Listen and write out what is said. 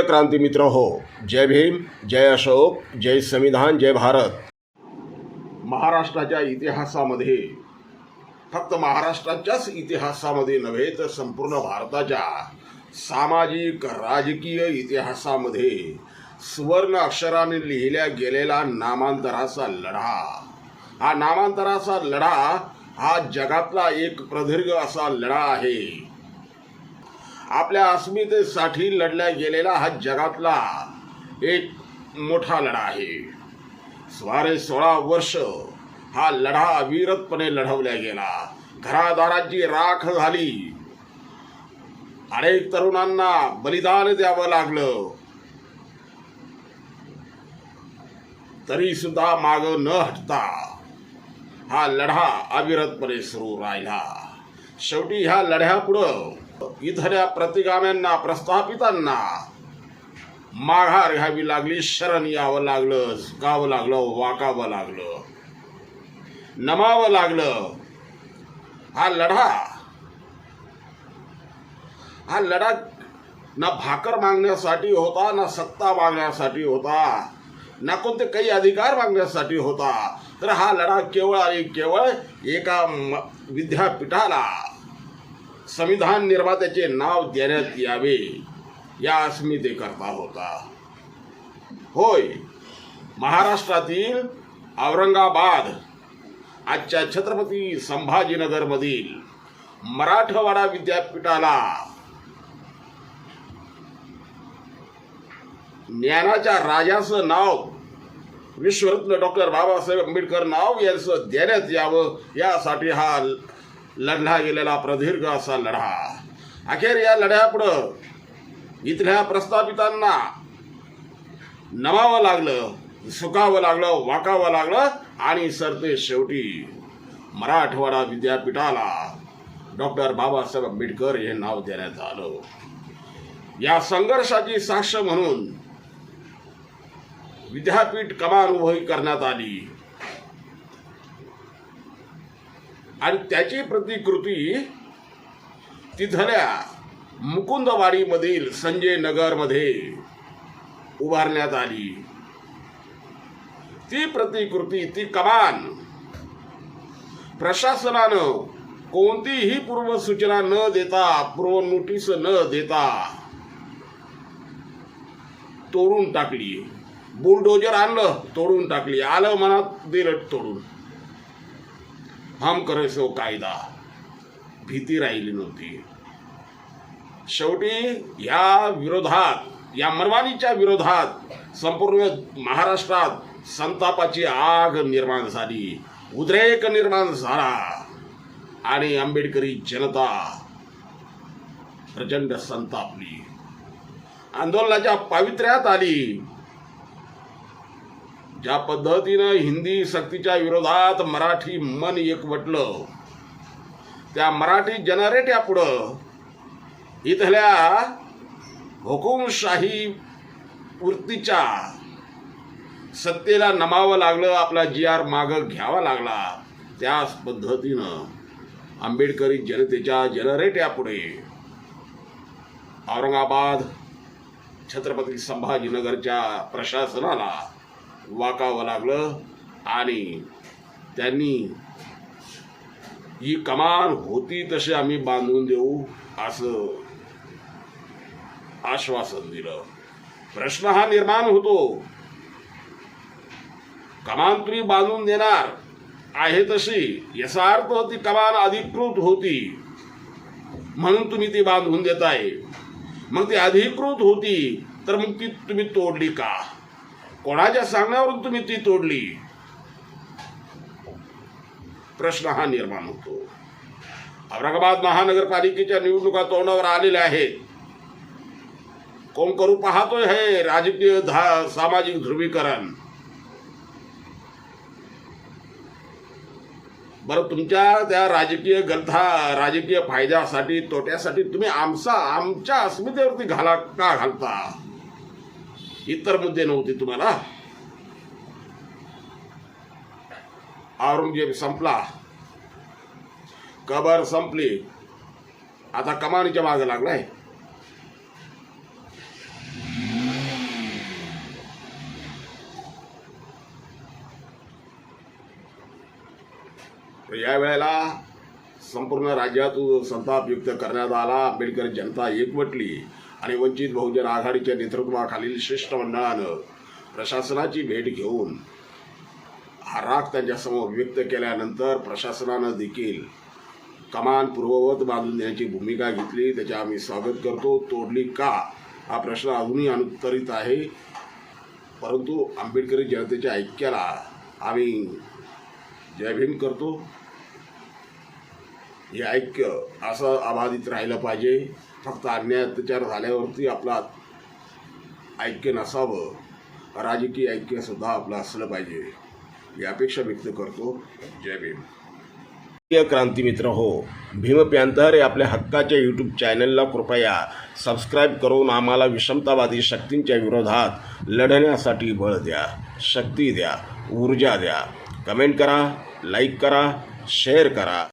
प्रिय क्रांती मित्र हो जय भीम जय अशोक जय संविधान जय भारत. महाराष्ट्राच्या इतिहासामध्ये फक्त महाराष्ट्राच्याच इतिहासामध्ये नव्हे तर संपूर्ण भारताच्या सामाजिक राजकीय इतिहासामध्ये सुवर्ण अक्षराने लिहिल्या गेलेला नामांतराचा लढा. हा नामांतराचा लढा हा जगातला एक प्रदीर्घ असा लढा आहे. आपल्या अस्मितेसाठी लढल्या गेलेला हा जगातला एक मोठा लढा आहे. सुमारे सोळा वर्ष हा लढा अविरतपणे लढवला गेला. घरादारांची राख झाली. अनेक तरुणांना बलिदान द्यावं लागलं. तरी सुद्धा माग न हटता हा लढा अविरतपणे सुरू राहिला. शेवटी ह्या लढ्यापुढं इथल्या प्रतिगाम्यांना प्रस्थापितांना माघार घ्यावी लागली शरण यावं लागलं झुकावं लागलं वाकावं लागलं नमावं लागलं. हा लढा हा लढा ना भाकर मागण्यासाठी होता ना सत्ता मागण्यासाठी होता ना कोणते काही अधिकार मागण्यासाठी होता. तर हा लढा केवळ आणि केवळ एका विद्यापीठाला संविधान निर्मात्याचे नाव देण्यात यावे या अस्मितेकरता होता. होय महाराष्ट्रातील औरंगाबाद आजच्या छत्रपती संभाजीनगरमधील मराठवाडा विद्यापीठाला ज्ञानाच्या राजाचं नाव विश्वरत्न डॉक्टर बाबासाहेब आंबेडकर नाव यांचं देण्यात यावं यासाठी हा लढला गेलेला प्रदीर्घ असा लढा. अखेर या लढ्यापुढं इथल्या प्रस्थापितांना नमावं लागलं सुकावं लागलं वाकावं लागलं आणि सरते शेवटी मराठवाडा विद्यापीठाला डॉक्टर बाबासाहेब आंबेडकर हे नाव देण्यात आलं. या संघर्षाची साक्ष म्हणून विद्यापीठ कमान उभी करण्यात आली. आणि त्याची प्रतिकृती तिथल्या मुकुंदवाडीमधील संजय नगरमध्ये उभारण्यात आली. ती प्रतिकृती ती कमान प्रशासनानं कोणतीही पूर्वसूचना न देता पूर्व नोटीस न देता तोडून टाकली. बुलडोजर आणलं तोडून टाकली. आलं मनात दिलं तोडून. हम करे कायदा. भीती राहिली नव्हती. शेवटी या विरोधात या मनवानीच्या विरोधात संपूर्ण महाराष्ट्रात संतापाची आग निर्माण झाली. उद्रेक निर्माण झाला. आणि आंबेडकरी जनता प्रचंड संतापली. आंदोलनाच्या पावित्र्यात आली. ज्या पद्धतीनं हिंदी सक्तीच्या विरोधात मराठी मन एकवटलं त्या मराठी जनरेट्या पुढं इथल्या हुकुमशाही वृत्तीच्या सत्तेला नमावं लागलं आपला जी आर मागं घ्यावा लागला त्याच पद्धतीनं आंबेडकरी जनतेच्या जनरेट्या पुढे. औरंगाबाद छत्रपती संभाजीनगरच्या प्रशासनाला वाकावं लागलं आणि त्यांनी ही कमान होती तशी आम्ही बांधून देऊ असं आश्वासन दिलं. प्रश्न हा निर्माण होतो. कमान तुम्ही बांधून देणार आहे तशी. याचा अर्थ ती कमान अधिकृत होती. म्हणून तुम्ही ती बांधून देताय. मग ती अधिकृत होती तर मग ती तुम्ही तोडली का? कोणाच्या सांगण्यावरून तुम्ही ती तोडली? प्रश्न हा निर्माण होतो. औरंगाबाद महानगरपालिकेच्या निवडणुका तोंडावर आलेल्या आहेत. कोण करू पाहतोय हे राजकीय धा सामाजिक ध्रुवीकरण. बरं तुमच्या त्या राजकीय गलथा राजकीय फायद्यासाठी तोट्यासाठी तुम्ही आमचा आमच्या अस्मितेवरती घाला का घालता? इतर मुद्दे नव्हते तुम्हाला. औरंगजेब संपला. कबर संपली. आता कमानीच्या मागे लागलाय. या वेळेला संपूर्ण राज्यात संताप व्यक्त करण्यात आला. आंबेडकर जनता एकवटली. आणि वंचित बहुजन आघाडीच्या नेतृत्वाखालील शिष्टमंडळानं प्रशासनाची भेट घेऊन हा राग त्यांच्यासमोर व्यक्त केल्यानंतर प्रशासनानं देखील कमान पूर्ववत बांधून देण्याची भूमिका घेतली. त्याचे आम्ही स्वागत करतो. तोडली का? हा प्रश्न अजूनही अनुत्तरित आहे. परंतु आंबेडकरी जनतेच्या ऐक्याला आम्ही जयभीम करतो. हे ऐक्य असं अबाधित राहिलं पाहिजे. फक्त अन्याय अत्याचार झाल्यावरती आपला ऐक्य नसावं राजकीय ऐक्यसुद्धा आपलं असलं पाहिजे ही अपेक्षा व्यक्त करतो. जय भीम. प्रिय क्रांती मित्र हो भीम हे आपल्या हक्काच्या यूट्यूब चॅनलला कृपया सबस्क्राईब करून आम्हाला विषमतावादी शक्तींच्या विरोधात लढण्यासाठी बळ द्या शक्ती द्या ऊर्जा द्या. कमेंट करा लाईक करा शेअर करा.